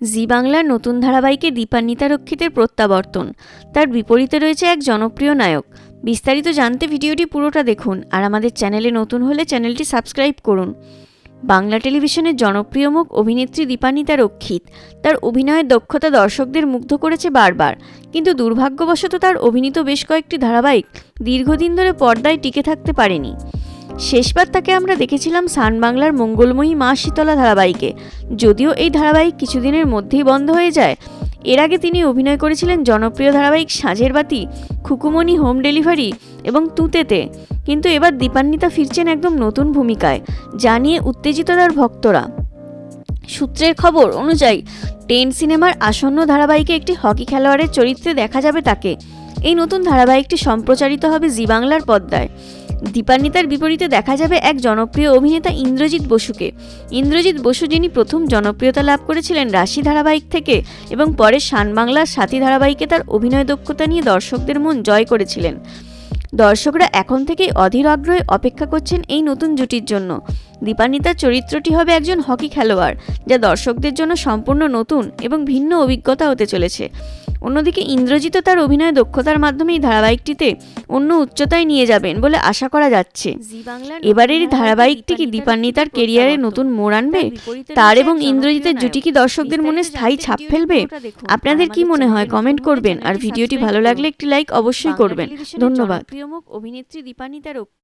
জি বাংলার নতুন ধারাবাহিকে দীপান্বিতা রক্ষিতের প্রত্যাবর্তন। তার বিপরীতে রয়েছে এক জনপ্রিয় নায়ক। বিস্তারিত জানতে ভিডিওটি পুরোটা দেখুন আর আমাদের চ্যানেলে নতুন হলে চ্যানেলটি সাবস্ক্রাইব করুন। বাংলা টেলিভিশনের জনপ্রিয় মুখ অভিনেত্রী দীপান্বিতা রক্ষিত। তার অভিনয়ের দক্ষতা দর্শকদের মুগ্ধ করেছে বারবার। কিন্তু দুর্ভাগ্যবশত তার অভিনীত বেশ কয়েকটি ধারাবাহিক দীর্ঘদিন ধরে পর্দায় টিকে থাকতে পারেনি। শেষবার তাকে আমরা দেখেছিলাম সান বাংলার মঙ্গলময়ী মা শীতলা ধারাবাহিকে। যদিও এই ধারাবাহিক কিছুদিনের মধ্যেই বন্ধ হয়ে যায়। এর আগে তিনি অভিনয় করেছিলেন জনপ্রিয় ধারাবাহিক সাঁঝের বাতি খুকুমনি হোম ডেলিভারি এবং তুতেতে। কিন্তু এবার দীপান্বিতা ফিরছেন একদম নতুন ভূমিকায়, যা নিয়ে উত্তেজিত তার ভক্তরা। সূত্রের খবর অনুযায়ী, টেন সিনেমার আসন্ন ধারাবাহিকে একটি হকি খেলোয়াড়ের চরিত্রে দেখা যাবে তাকে। এই নতুন ধারাবাহিকটি সম্প্রচারিত হবে জি বাংলার পর্দায় দীপান্বিতার বিপরীতে দেখা যাবে এক জনপ্রিয় অভিনেতা ইন্দ্রজিৎ বসুকে। ইন্দ্রজিৎ বসু যিনি প্রথম জনপ্রিয়তা লাভ করেছিলেন রাশি ধারাবাহিক থেকে এবং পরে শান বাংলার সাথী ধারাবাহিকে তার অভিনয় দক্ষতা নিয়ে দর্শকদের মন জয় করেছিলেন। দর্শকরা এখন থেকেই অধীর আগ্রহে অপেক্ষা করছেন এই নতুন জুটির জন্য। দীপান্বিতার চরিত্রটি হবে একজন হকি খেলোয়াড় যা দর্শকদের জন্য সম্পূর্ণ নতুন এবং ভিন্ন অভিজ্ঞতা হতে চলেছে। অন্যদিকে ইন্দ্রজিৎ তার অভিনয় দক্ষতার মাধ্যমে এই ধারাবাহিকটিতে অন্য উচ্চতায় নিয়ে যাবেন বলে আশা করা যাচ্ছে। এবারের এই ধারাবাহিকটি কি দীপান্বিতার কেরিয়ারে নতুন মোড় আনবে? তার এবং ইন্দ্রজিতের জুটি কি দর্শকদের মনে স্থায়ী ছাপ ফেলবে? আপনাদের কি মনে হয়? কমেন্ট করবেন। আর ভিডিওটি ভালো লাগলে একটি লাইক অবশ্যই করবেন। ধন্যবাদ। প্রিয় মুখ অভিনেত্রী দীপান্বিতা